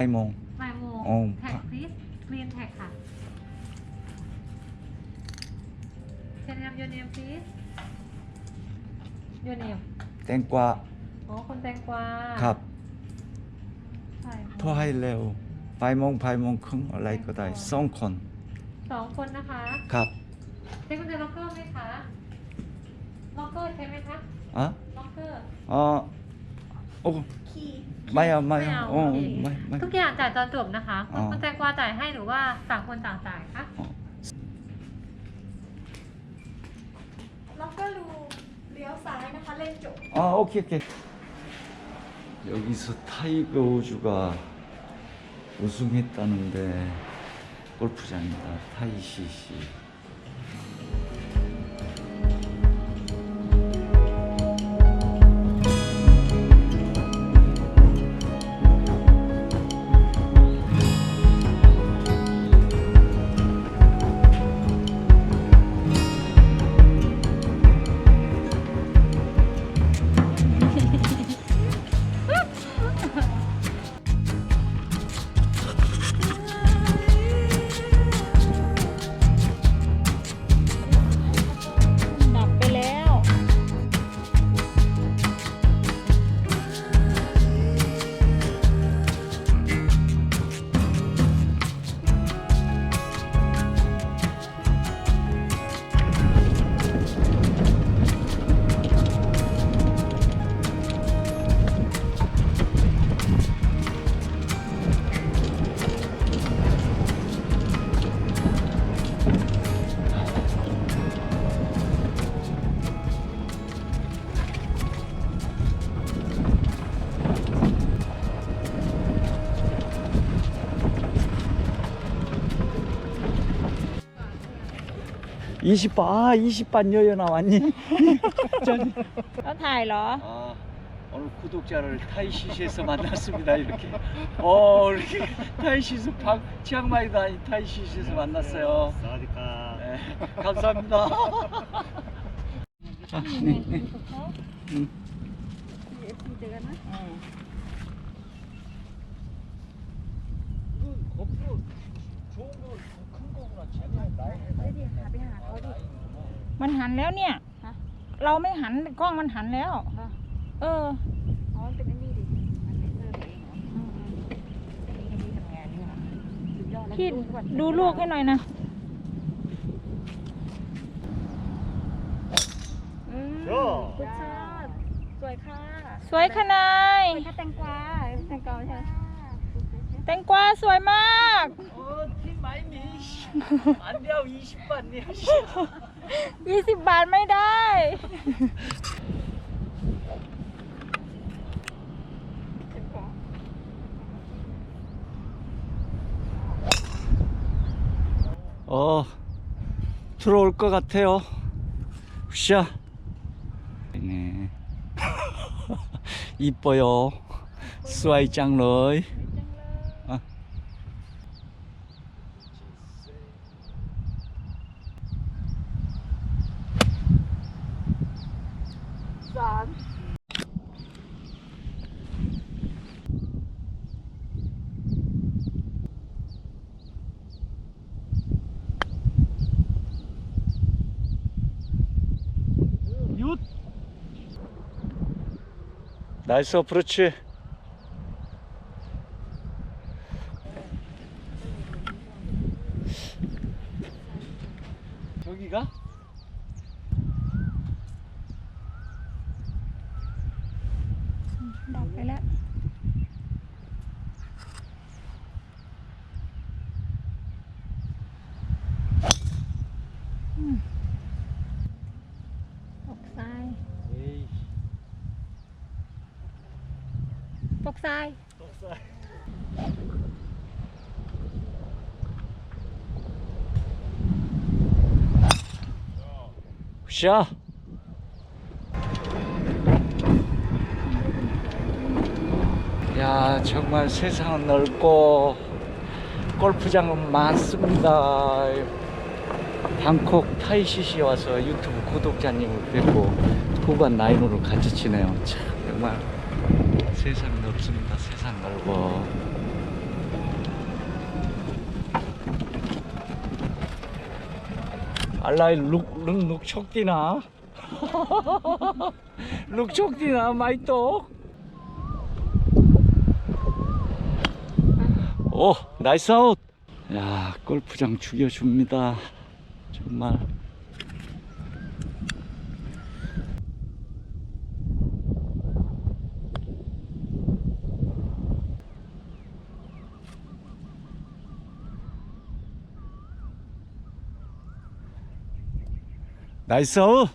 บ่ายโมง บ่ายโมงอ๋อแท็ก please green tag ค่ะ Can I have your name please Your name แตงกวาอ๋อคนแตงกวาครับบ่ายโมงโทรให้เร็วบ่ายโมงบ่ายโมงครึ่งอะไรก็ได้สองคนสองคนนะคะครับใช้กุญแจล็อกเกอร์ไหมคะ ล็อกเกอร์ใช่ไหมคะ อะล็อกเกอร์ อ๋อโอ้ ไม่เอาไม่ ไม่ เอา เอา โอ้ โอเค ไม่ไม่ ทุกอย่างจ่ายตอนจบนะคะ อ๋อ คุณแตงกวาจ่ายให้หรือว่าต่างคนต่างจ่ายคะ แล้วก็รูเลี้ยวซ้ายนะคะ เล่นจบ 아 오케이 오케이 여기서 타이거 우즈가 우승했다는데 골프장이다 타이시시 20반 아 20반 여여 나왔니? แล้วถ่ายเหรอ 아 오늘 구독자를 타이시시에서 만났습니다 이렇게 어 이렇게 타이시스 박 치앙마이도 아닌 타이시시에서 만났어요 사와디카. 네, 감사합니다 아, 네, 네. 음. 거꾸로 좋은 거 มันหันแล้วเนี่ยเราไม่หันกล้องมันหันแล้ว เออที่พี่ดูลูกให้หน่อยนะคุณชาติสวยค่ะสวยขนาดค่ะแตงกวาแตงกวาใช่แตงกวาสวยมาก 안 돼요 20반이야 20 บาทไม่ได้ 어 들어올 것 같아요 샤 네. 이뻐요 스와이 짱러이 나이스 복사이 샤. 야, 정말 세상은 넓고 골프장은 많습니다. 방콕 타이시시 와서 유튜브 구독자님을 뵙고 후반 라인으로 같이 치네요. 참 정말 세상 넓습니다. 세상. 넓어 알라이 룩룩룩 척디나? 룩 척디나 마이또 오 나이스 아웃! 야 골프장 죽여줍니다. 정말. 나이스 아웃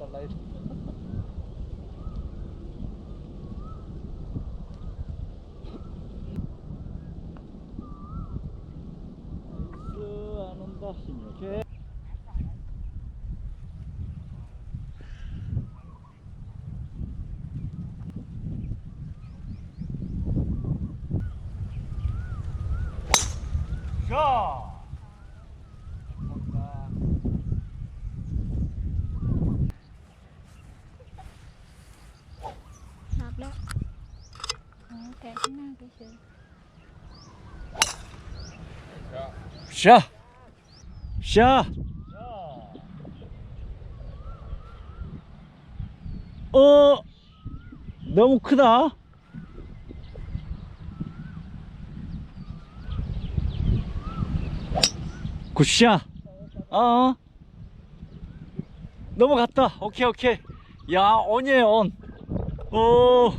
안 자. hợp đó không kẹt nó cái gì 샤! 샤! 어! 너무 크다. 굿샷. 어. 넘어갔다. 오케이, 오케이. 야, 온이에요, 온. 오.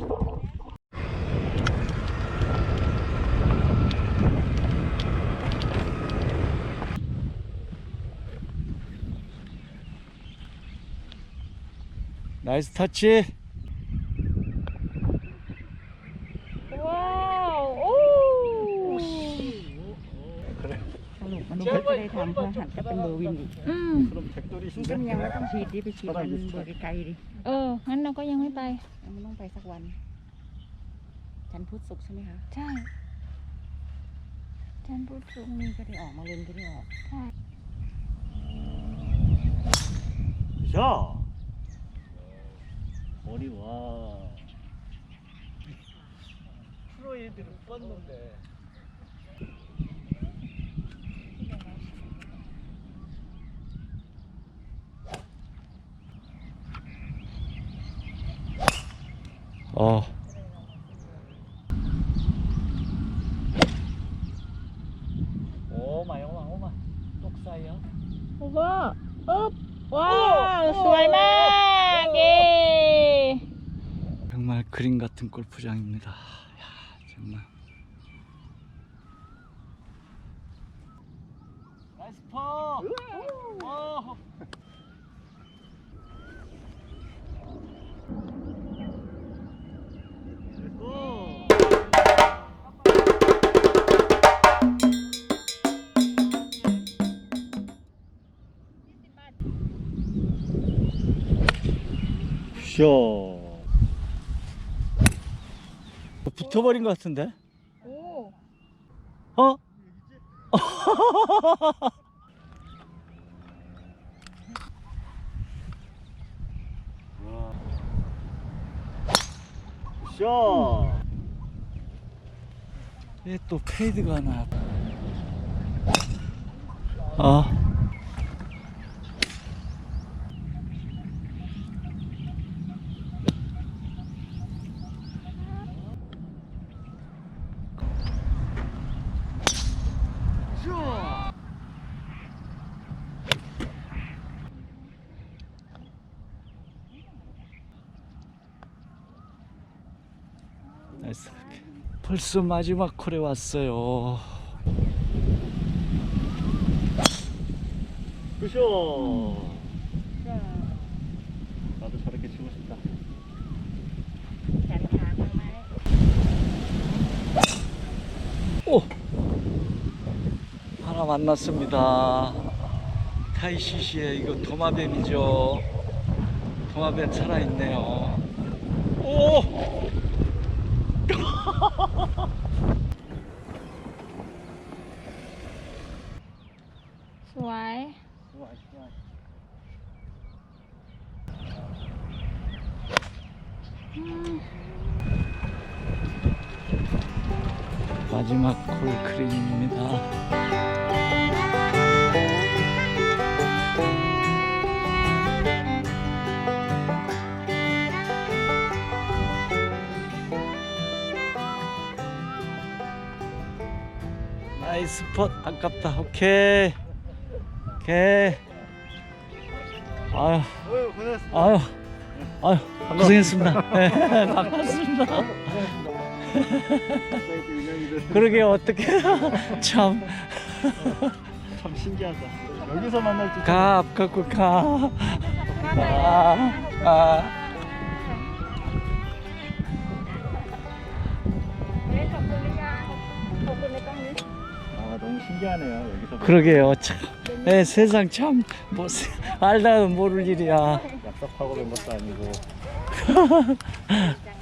나이스 터치. สรุปมันก็จะได้ทำเพราะหันจะเป็นเบอร์วินอีก อืม 그럼 มันก็ 백돌이신데? ยังไม่ต้องฉีดดิไปฉีดมันเบอร์ไกลๆดิ เออ งั้นเราก็ยังไม่ไป มันต้องไปสักวัน จันทร์พุธศุกร์ใช่ไหมคะ ใช่ ฉันพูดถู พ ก รุ่งนี้ก็ได้ออกมาเล่นก็ได้ออก ใช่ 자. 머리 와. 프로 애들은 뻗는데. 어. 오마 오마 오마 똑사이야. 오마 업. 와 스마일 예. 정말 그림 같은 골프장입니다. 야 정말. 쇼. 붙어버린 것 같은데? 어? 쇼. 얘또 페이드가 하나. 어. 나이스 벌써 마지막 콜에 왔어요. 그쇼 음. 나도 저렇게 치고 싶다. 오! 하나 만났습니다. 타이시시의 이거 도마뱀이죠. 도마뱀 살아있네요. 오! สวย สวยสวย 마지막 콜크림입니다. 나이스 컷 아깝다. 오케이. 오케이. 아유 아유 아유 고생했습니다. 네, 반갑습니다. 그러게 어떻게 참 참 신기하다. 여기서 만날 줄. 가 앞갖고 가. 아, 아. 왜 자꾸 그냥 먹고 내 땅을 너무 신기하네요. 여기서 그러게요. 참. 네, 세상 참 뭐, 알다 모를 일이야. 약속하고 된 것도 아니고.